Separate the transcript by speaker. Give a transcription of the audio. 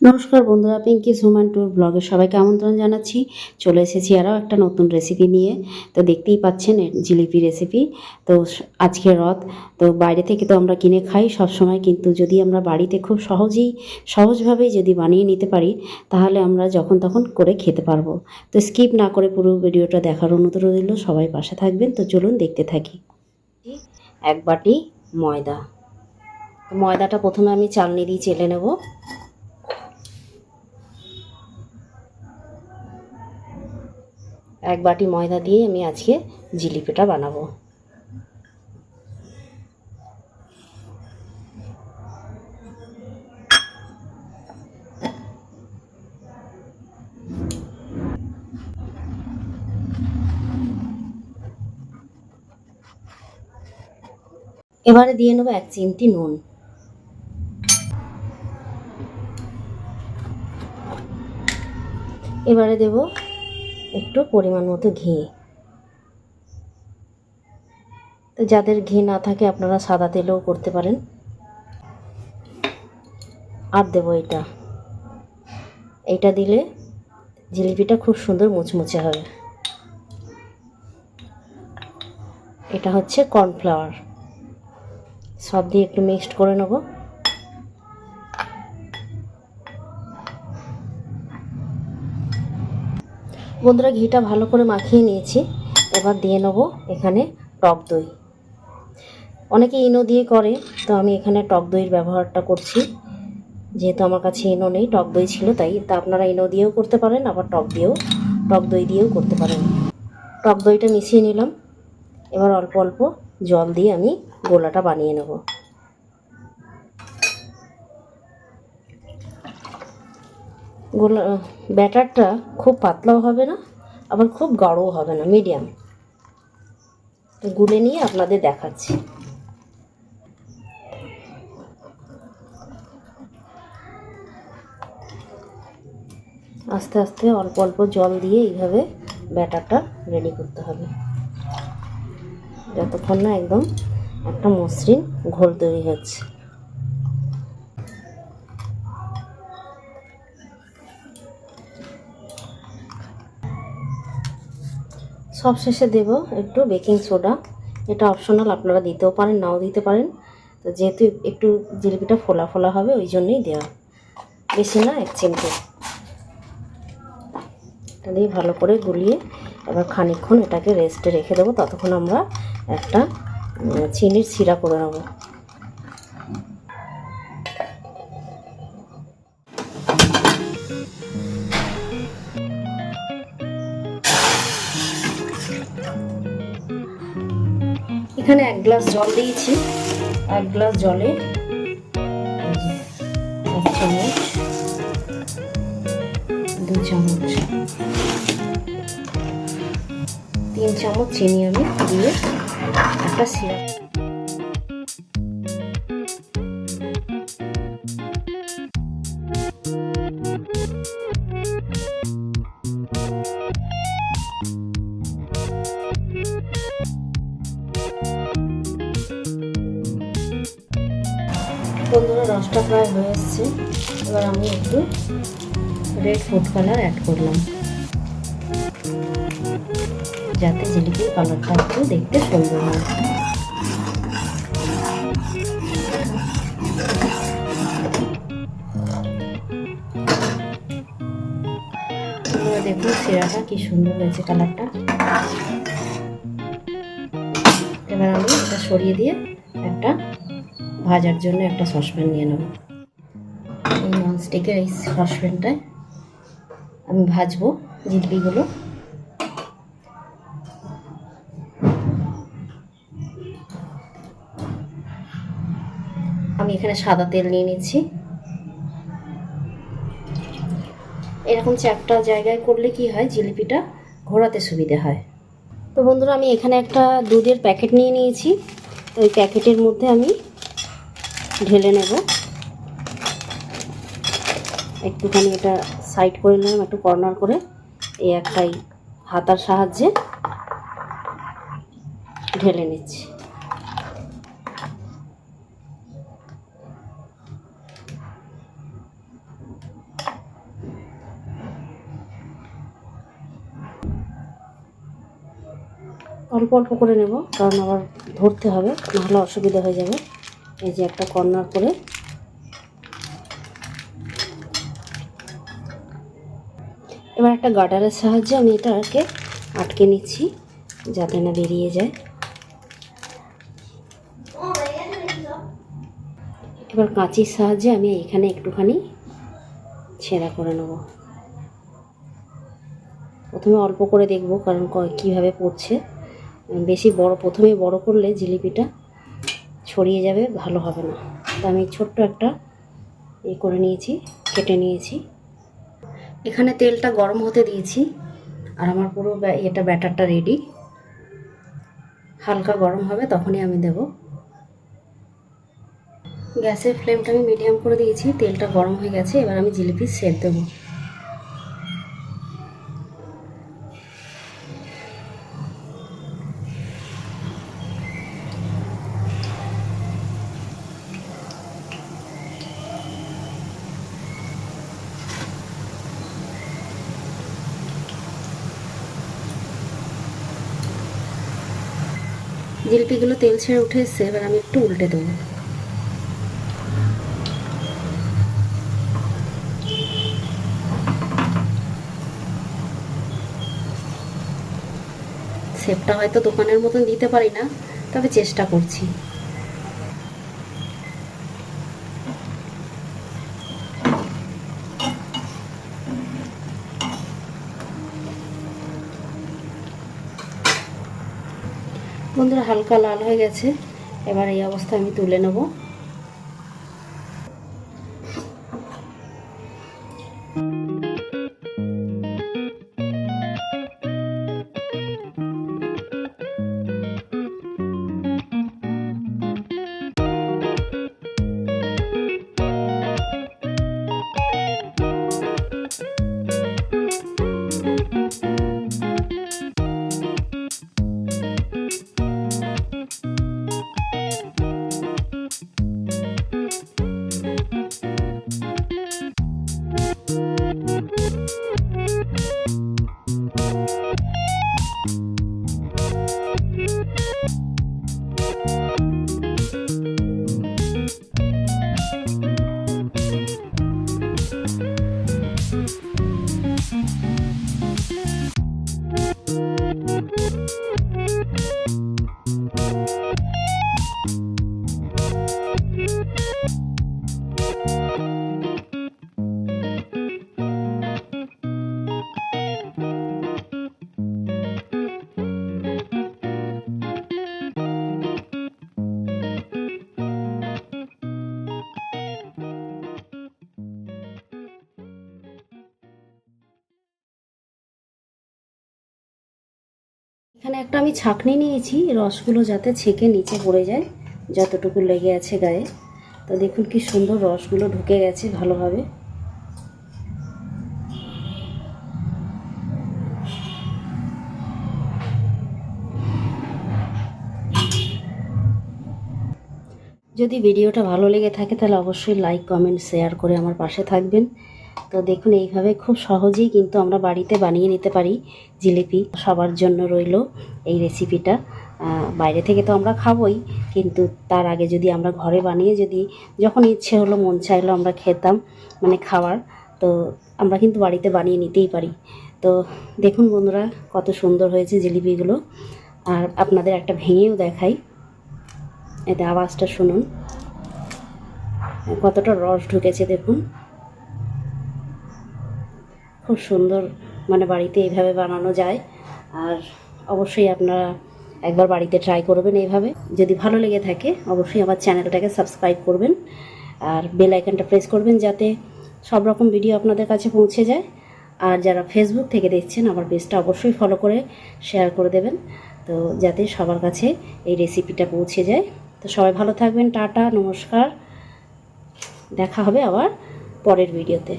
Speaker 1: নমস্কার বন্ধুরা পিঙ্কি সুমান ট্যুর ব্লগে সবাইকে আমন্ত্রণ জানাচ্ছি। চলে এসেছি আরও একটা নতুন রেসিপি নিয়ে। তো দেখতেই পাচ্ছেন জিলিপি রেসিপি তো আজকে রথ, তো বাইরে থেকে তো আমরা কিনে খাই সব সময় কিন্তু যদি আমরা বাড়িতে খুব সহজেই, সহজভাবেই যদি বানিয়ে নিতে পারি, তাহলে আমরা যখন তখন করে খেতে পারব। তো স্কিপ না করে পুরো ভিডিওটা দেখার অনুরোধ রইল, সবাই পাশে থাকবেন। তো চলুন দেখতে থাকি। এক বাটি ময়দা। ময়দাটা প্রথমে আমি চালনি দিয়ে চেলে নেব। এক বাটি ময়দা দিয়ে আমি আজকে জিলিপিটা বানাবো। এবারে দিয়ে নেব এক চিমটি নুন। এবারে দেব একটু পরিমাণ মতো ঘি। তো যাদের ঘি না থাকে আপনারা সাদা তেলেও করতে পারেন। আর দেব এটা। এইটা দিলে জিলিপিটা খুব সুন্দর মুচমুচে হবে এটা হচ্ছে কর্নফ্লাওয়ার। সব দিয়ে একটু মিক্সড করে নেব। বন্ধুরা ঘিটা ভালো করে মাখিয়ে নিয়েছি। এবার দিয়ে নেব এখানে টক দই। অনেকে ইনো দিয়ে করে, তো আমি এখানে টক দইয়ের ব্যবহারটা করছি। যেহেতু আমার কাছে ইনো নেই, টক দই ছিল, তাই তা আপনারা ইনো দিয়েও করতে পারেন, আবার টক দিয়েও, টক দই দিয়েও করতে পারেন। টক দইটা মিশিয়ে নিলাম। এবার অল্প অল্প জল দিয়ে আমি গোলাটা বানিয়ে নেব। গোলা ব্যাটারটা খুব পাতলাও হবে না, আবার খুব গাঢ়ও হবে না মিডিয়াম গুলে নিয়ে আপনাদের দেখাচ্ছি। আস্তে আস্তে অল্প অল্প জল দিয়ে এইভাবে ব্যাটারটা রেডি করতে হবে। যতক্ষণ না একদম একটা মসৃণ ঘোল তৈরি হচ্ছে। সব শেষে দেব একটু বেকিং সোডা। এটা অপশনাল আপনারা দিতেও পারেন, নাও দিতে পারেন। তো যেহেতু একটু জিলিপিটা ফোলা ফোলা হবে, ওই জন্যই দেওয়া। বেশি না, এক চিমটে। এটা দিয়ে ভালো করে গুলিয়ে এবার খানিক্ষণ এটাকে রেস্টে রেখে দেবো। ততক্ষণ আমরা একটা চিনির সিরা করে নেব। এখানে এক গ্লাস জল দিয়েছি। এক গ্লাস জলে। এক চামচ দু চামচ। তিন চামচ চিনি আমি দিয়ে একটা সিরাপ। বন্ধুরা রসটা প্রায় হয়ে এসছে। এবার আমি একটু রেড ফুড কালার অ্যাড করলাম। যাতে জিলিপির কালারটা একটু দেখতে সুন্দর হয়। দেখুন সিরাটা কি সুন্দর হয়েছে কালারটা এবার আমি এটা সরিয়ে দিয়ে একটা ভাজার জন্য একটা সসপ্যান নিয়ে নেব। এই ননস্টিকের এই সসপ্যানটায় আমি ভাজবো জিলিপিগুলো। আমি এখানে সাদা তেল নিয়ে নিচ্ছি। এরকম চ্যাপটা জায়গায় করলে কি হয়, জিলিপিটা ঘোরাতে সুবিধে হয়। তো বন্ধুরা, আমি এখানে একটা দুধের প্যাকেট নিয়ে নিয়েছি। তো ওই প্যাকেটের মধ্যে আমি ঢেলে নেব। একটুখানি এটা সাইড করে নিলাম, একটু কর্নার করে। এই একটাই হাতার সাহায্যে ঢেলে নিচ্ছি। অল্প অল্প করে নেব, কারণ আবার ধরতে হবে, নাহলে অসুবিধা হয়ে যাবে। এই যে একটা কর্নার করে। এবার একটা গার্ডারের সাহায্যে আমি এটাকে আটকে নিচ্ছি, যাতে না বেরিয়ে যায়। এবার কাঁচির সাহায্যে আমি এখানে একটুখানি ছেঁড়া করে নেব। প্রথমে অল্প করে দেখব, কারণ কীভাবে পড়ছে। বেশি বড় প্রথমে বড় করলে জিলিপিটা ছড়িয়ে যাবে, ভালো হবে না। তো আমি ছোট্ট একটা এ করে নিয়েছি, কেটে নিয়েছি। এখানে তেলটা গরম হতে দিয়েছি, আর আমার পুরো এটা ব্যাটারটা রেডি হালকা গরম হবে, তখনই আমি দেব। গ্যাসের ফ্লেমটা আমি মিডিয়াম করে দিয়েছি, তেলটা গরম হয়ে গেছে, এবার আমি জিলিপি সেপ দেবো। জিলিপিগুলো তেল ছেড়ে উঠে এসছে, এবার আমি একটু উল্টে দেবো। সেপটা হয়তো দোকানের মতন দিতে পারি না, তবে চেষ্টা করছি। বন্ধুরা হালকা লাল হয়ে গেছে। এবার এই অবস্থা আমি তুলে নেব। একটা আমি ছাঁকনি নিয়েছি, রসগুলো যাতে ছেঁকে নিচে পড়ে যায়, যতটুকু লেগে আছে গায়ে। তো দেখুন কি সুন্দর রসগুলো ঢুকে গেছে ভালোভাবে। যদি ভিডিওটা ভালো লেগে থাকে তাহলে অবশ্যই লাইক কমেন্ট শেয়ার করে আমার পাশে থাকবেন। তো দেখুন, এইভাবে খুব সহজেই কিন্তু আমরা বাড়িতে বানিয়ে নিতে পারি জিলিপি। সবার জন্য রইল এই রেসিপিটা বাইরে থেকে তো আমরা খাবোই, কিন্তু তার আগে যদি আমরা ঘরে বানিয়ে যদি যখন ইচ্ছে হলো, মন চাইলো আমরা খেতাম মানে খাওয়ার, তো আমরা কিন্তু বাড়িতে বানিয়ে নিতেই পারি। তো দেখুন বন্ধুরা, কত সুন্দর হয়েছে জিলিপিগুলো। আর আপনাদের একটা ভেঙেও দেখাই। এতে আওয়াজটা শুনুন। কতটা রস ঢুকেছে দেখুন। খুব সুন্দর মানে বাড়িতে এইভাবে বানানো যায়। আর অবশ্যই আপনারা একবার বাড়িতে ট্রাই করবেন এইভাবে। যদি ভালো লেগে থাকে, অবশ্যই আমার চ্যানেলটাকে সাবস্ক্রাইব করবেন। আর বেল আইকনটা প্রেস করবেন যাতে সব রকম ভিডিও আপনাদের কাছে পৌঁছে যায়। আর যারা ফেসবুক থেকে দেখছেন, আমার পেজটা অবশ্যই ফলো করে শেয়ার করে দেবেন। তো যাতে সবার কাছে এই রেসিপিটা পৌঁছে যায়। তো সবাই ভালো থাকবেন, টাটা, নমস্কার। দেখা হবে আবার পরের ভিডিওতে